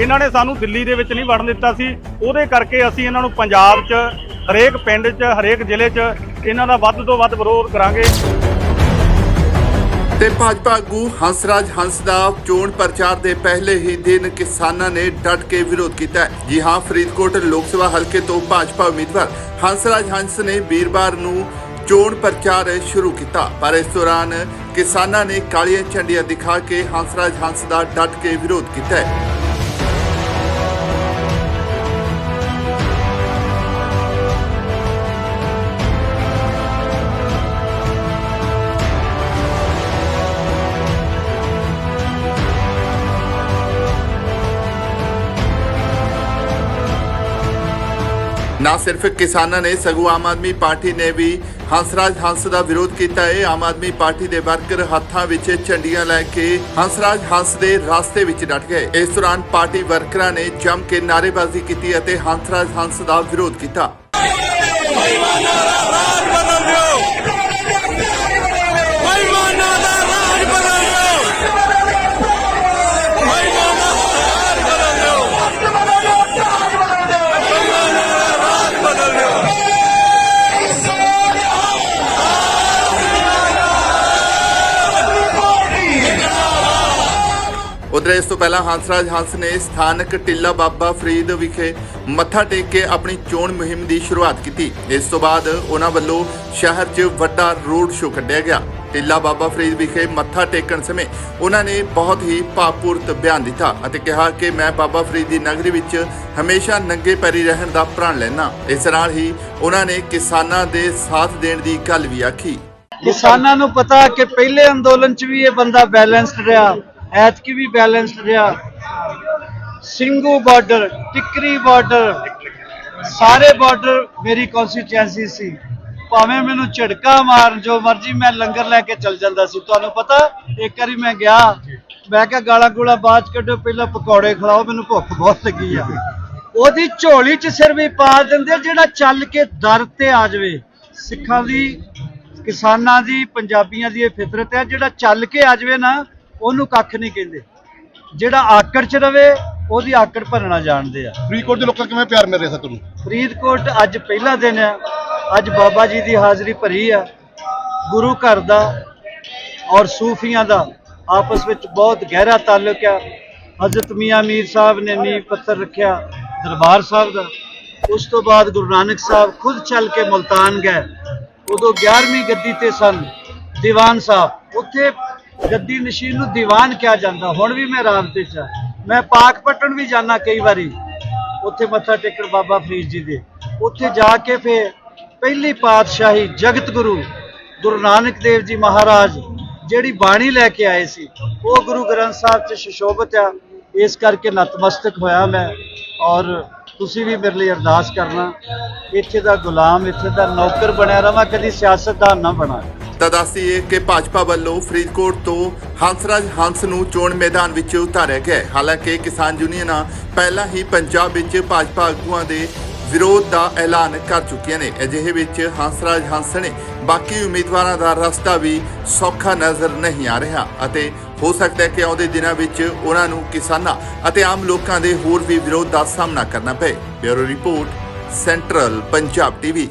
ਇਹਨਾਂ ਨੇ ਸਾਨੂੰ ਦਿੱਲੀ ਦੇ ਵਿੱਚ ਨਹੀਂ ਵੜਨ ਦਿੱਤਾ ਸੀ। ਉਹਦੇ ਕਰਕੇ ਅਸੀਂ ਇਹਨਾਂ ਨੂੰ ਪੰਜਾਬ 'ਚ, ਹਰੇਕ ਪਿੰਡ 'ਚ, ਹਰੇਕ ਜ਼ਿਲ੍ਹੇ 'ਚ ਇਹਨਾਂ ਦਾ ਵੱਧ ਤੋਂ ਵੱਧ ਵਿਰੋਧ ਕਰਾਂਗੇ। ਤੇ ਭਾਜਪਾ ਆਗੂ ਹੰਸਰਾਜ ਹੰਸ ਦਾ ਚੋਣ ਪ੍ਰਚਾਰ ਦੇ ਪਹਿਲੇ ਹੀ ਦਿਨ ਕਿਸਾਨਾਂ ਨੇ ਡਟ ਕੇ ਵਿਰੋਧ ਕੀਤਾ ਜੀ ਹਾਂ, ਫਰੀਦਕੋਟ ਲੋਕ ਸਭਾ ਹਲਕੇ ਤੋਂ ਭਾਜਪਾ ਉਮੀਦਵਾਰ ਹੰਸਰਾਜ ਹੰਸ ਨੇ ਵੀਰਵਾਰ ਨੂੰ ਚੋਣ ਪ੍ਰਚਾਰ ਸ਼ੁਰੂ ਕੀਤਾ। ਪਰ ਇਸ ਦੌਰਾਨ ਕਿਸਾਨਾਂ ਨੇ ਕਾਲੀਆਂ ਝੰਡੀਆਂ ਦਿਖਾ ਕੇ ਹੰਸਰਾਜ ਹੰਸ ਦਾ ਡਟ ਕੇ ਵਿਰੋਧ ਕੀਤਾ ਨਾ ਸਿਰਫ ਕਿਸਾਨਾਂ ਨੇ, ਸਗੋਂ ਆਮ ਆਦਮੀ ਪਾਰਟੀ ਨੇ ਵੀ ਹੰਸਰਾਜ ਹੰਸ ਦਾ ਵਿਰੋਧ ਕੀਤਾ ਹੈ ਆਮ ਆਦਮੀ ਪਾਰਟੀ ਦੇ ਵਰਕਰ ਹੱਥਾਂ ਵਿੱਚ ਝੰਡੀਆਂ ਲੈ ਕੇ ਹੰਸਰਾਜ ਹੰਸ ਦੇ ਰਸਤੇ ਵਿੱਚ ਡਟ ਗਏ। ਇਸ ਦੌਰਾਨ ਪਾਰਟੀ ਵਰਕਰਾਂ ਨੇ ਜੰਮ ਕੇ ਨਾਅਰੇਬਾਜ਼ੀ ਕੀਤੀ ਅਤੇ ਹੰਸਰਾਜ ਹੰਸ ਦਾ ਵਿਰੋਧ ਕੀਤਾ। ਉਧਰ ਇਸ ਤੋਂ ਪਹਿਲਾਂ ਹੰਸਰਾਜ ਹੰਸ ਨੇ ਸਥਾਨਕ ਟਿੱਲਾ ਬਾਬਾ ਫਰੀਦ ਵਿਖੇ ਮੱਥਾ ਟੇਕ ਕੇ ਆਪਣੀ ਚੋਣ ਮੁਹਿੰਮ ਦੀ ਸ਼ੁਰੂਆਤ ਕੀਤੀ। ਇਸ ਤੋਂ ਬਾਅਦ ਉਹਨਾਂ ਵੱਲੋਂ ਸ਼ਹਿਰ 'ਚ ਵੱਡਾ ਰੋਡ ਸ਼ੋਅ ਕੱਢਿਆ ਗਿਆ। ਟਿੱਲਾ ਬਾਬਾ ਫਰੀਦ ਵਿਖੇ ਮੱਥਾ ਟੇਕਣ ਸਮੇਂ ਉਹਨਾਂ ਨੇ ਬਹੁਤ ਹੀ ਭਾਵਪੂਰਤ ਬਿਆਨ ਦਿੱਤਾ ਅਤੇ ਕਿਹਾ ਕਿ ਮੈਂ ਬਾਬਾ ਫਰੀਦ ਦੀ ਨਗਰੀ ਵਿੱਚ ਹਮੇਸ਼ਾ ਨੰਗੇ ਪੈਰੀ ਰਹਿਣ ਦਾ ਪ੍ਰਣ ਲੈਣਾ ਇਸ ਨਾਲ ਹੀ ਉਹਨਾਂ ਨੇ ਕਿਸਾਨਾਂ ਦੇ ਸਾਥ ਦੇਣ ਦੀ ਗੱਲ ਵੀ ਆਖੀ। ਕਿਸਾਨਾਂ ਨੂੰ ਪਤਾ ਕਿ ਪਹਿਲੇ ਅੰਦੋਲਨ 'ਚ ਵੀ ਇਹ ਬੰਦਾ ਬੈਲੈਂਸਡ ਰਿਹਾ। ਐਤਕੀ ਵੀ ਬੈਲੈਂਸਡ ਰਿਹਾ। ਸਿੰਘੂ ਬਾਰਡਰ, ਟਿਕਰੀ ਬਾਰਡਰ, ਸਾਰੇ ਬਾਰਡਰ ਮੇਰੀ ਕਨਸਟੀਚੁਐਂਸੀ ਸੀ। ਭਾਵੇਂ ਮੈਨੂੰ ਝਟਕਾ ਮਾਰਨ ਜੋ ਮਰਜ਼ੀ ਮੈਂ ਲੰਗਰ ਲੈ ਕੇ ਚੱਲ ਜਾਂਦਾ ਸੀ, ਤੁਹਾਨੂੰ ਪਤਾ, ਇੱਕ ਵਾਰੀ ਮੈਂ ਗਿਆ, ਮੈਂ ਕਿਹਾ ਗਾਲਾਂ ਗੂਲਾ ਬਾਅਦ ਕੱਢੋ, ਪਹਿਲਾਂ ਪਕੌੜੇ ਖਿਲਾਓ, ਮੈਨੂੰ ਭੁੱਖ ਬਹੁਤ ਲੱਗੀ ਆ। ਉਹਦੀ ਝੋਲੀ 'ਚ ਸਿਰ ਵੀ ਪਾ ਦਿੰਦੇ ਜਿਹੜਾ ਚੱਲ ਕੇ ਦਰ ਤੇ ਆ ਜਾਵੇ। ਸਿੱਖਾਂ ਦੀ, ਕਿਸਾਨਾਂ ਦੀ, ਪੰਜਾਬੀਆਂ ਦੀ ਇਹ ਫਿਤਰਤ ਹੈ, ਜਿਹੜਾ ਚੱਲ ਕੇ ਆ ਜਾਵੇ ਨਾ ਉਹਨੂੰ ਕੱਖ ਨਹੀਂ ਕਹਿੰਦੇ। ਜਿਹੜਾ ਆਕੜ 'ਚ ਰਵੇ ਉਹਦੀ ਆਕੜ ਭਰਨਾ ਜਾਣਦੇ ਆ। ਫਰੀਦਕੋਟ ਦੇ ਲੋਕਾਂ ਕਿਵੇਂ ਪਿਆਰ ਮਿਲ ਰਿਹਾ ਸਰ ਤੁਹਾਨੂੰ? ਫਰੀਦਕੋਟ ਅੱਜ ਪਹਿਲਾ ਦਿਨ ਆ। ਅੱਜ ਬਾਬਾ ਜੀ ਦੀ ਹਾਜ਼ਰੀ ਭਰੀ ਆ। ਗੁਰੂ ਘਰ ਦਾ ਔਰ ਸੂਫੀਆਂ ਦਾ ਆਪਸ ਵਿੱਚ ਬਹੁਤ ਗਹਿਰਾ ਤਾਲੁਕ ਆ। ਹਜ਼ਰਤ ਮੀਆਂ ਮੀਰ ਸਾਹਿਬ ਨੇ ਨੀਂਹ ਪੱਥਰ ਰੱਖਿਆ ਦਰਬਾਰ ਸਾਹਿਬ ਦਾ। ਉਸ ਤੋਂ ਬਾਅਦ ਗੁਰੂ ਨਾਨਕ ਸਾਹਿਬ ਖੁਦ ਚੱਲ ਕੇ ਮੁਲਤਾਨ ਗਏ। ਉਦੋਂ 11ਵੀਂ ਗੱਦੀ ਤੇ ਸਨ। ਦੀਵਾਨ ਸਾਹਿਬ ਉੱਥੇ ਗੱਦੀ ਨਸ਼ੀਨ ਨੂੰ ਦੀਵਾਨ ਕਿਹਾ ਜਾਂਦਾ। ਹੁਣ ਵੀ ਮੈਂ ਰਾਬਤੇ 'ਚ ਆ। ਮੈਂ ਪਾਕਪਟਨ ਵੀ ਜਾਣਾ ਕਈ ਵਾਰੀ। ਉੱਥੇ ਮੱਥਾ ਟੇਕਣ ਬਾਬਾ ਫਰੀਦ ਜੀ ਦੇ। ਉੱਥੇ ਜਾ ਕੇ ਫਿਰ ਪਹਿਲੀ ਪਾਤਸ਼ਾਹੀ ਜਗਤ ਗੁਰੂ ਗੁਰੂ ਨਾਨਕ ਦੇਵ ਜੀ ਮਹਾਰਾਜ ਜਿਹੜੀ ਬਾਣੀ ਲੈ ਕੇ ਆਏ ਸੀ, ਉਹ ਗੁਰੂ ਗ੍ਰੰਥ ਸਾਹਿਬ 'ਚ ਸ਼ਸ਼ੋਭਤ ਆ। ਇਸ ਕਰਕੇ ਨਤਮਸਤਕ ਹੋਇਆ ਮੈਂ। ਔਰ ਤੁਸੀਂ ਵੀ ਮੇਰੇ ਲਈ ਅਰਦਾਸ ਕਰਨਾ, ਇੱਥੇ ਦਾ ਗੁਲਾਮ, ਇੱਥੇ ਦਾ ਨੌਕਰ ਬਣਿਆ ਰਵਾਂ ਕਦੀ ਸਿਆਸਤਦਾਨ ਨਾ ਬਣਾ। ਤਾਂ ਦੱਸੀਏ ਕਿ ਭਾਜਪਾ ਵੱਲੋਂ ਫਰੀਦਕੋਟ ਤੋਂ ਹੰਸਰਾਜ ਹੰਸ ਨੂੰ ਚੋਣ ਮੈਦਾਨ ਵਿੱਚ ਉਤਾਰਿਆ ਗਿਆ ਹਾਲਾਂਕਿ ਕਿਸਾਨ ਯੂਨੀਅਨਾਂ ਪਹਿਲਾਂ ਹੀ ਪੰਜਾਬ ਵਿੱਚ ਭਾਜਪਾ ਆਗੂਆਂ ਦੇ ਵਿਰੋਧ ਦਾ ਐਲਾਨ ਕਰ ਚੁੱਕੀਆਂ ਨੇ। ਅਜਿਹੇ ਵਿੱਚ ਹੰਸਰਾਜ ਹੰਸ ਨੇ ਬਾਕੀ ਉਮੀਦਵਾਰਾਂ ਦਾ ਰਸਤਾ ਵੀ ਸੌਖਾ ਨਜ਼ਰ ਨਹੀਂ ਆ ਰਿਹਾ ਅਤੇ ਹੋ ਸਕਦਾ ਹੈ ਕਿ ਆਉਂਦੇ ਦਿਨਾਂ ਵਿੱਚ ਉਹਨਾਂ ਨੂੰ ਕਿਸਾਨਾਂ ਅਤੇ ਆਮ ਲੋਕਾਂ ਦੇ ਹੋਰ ਵੀ ਵਿਰੋਧ ਦਾ ਸਾਹਮਣਾ ਕਰਨਾ ਪਏ। Bureau report, central Punjab TV.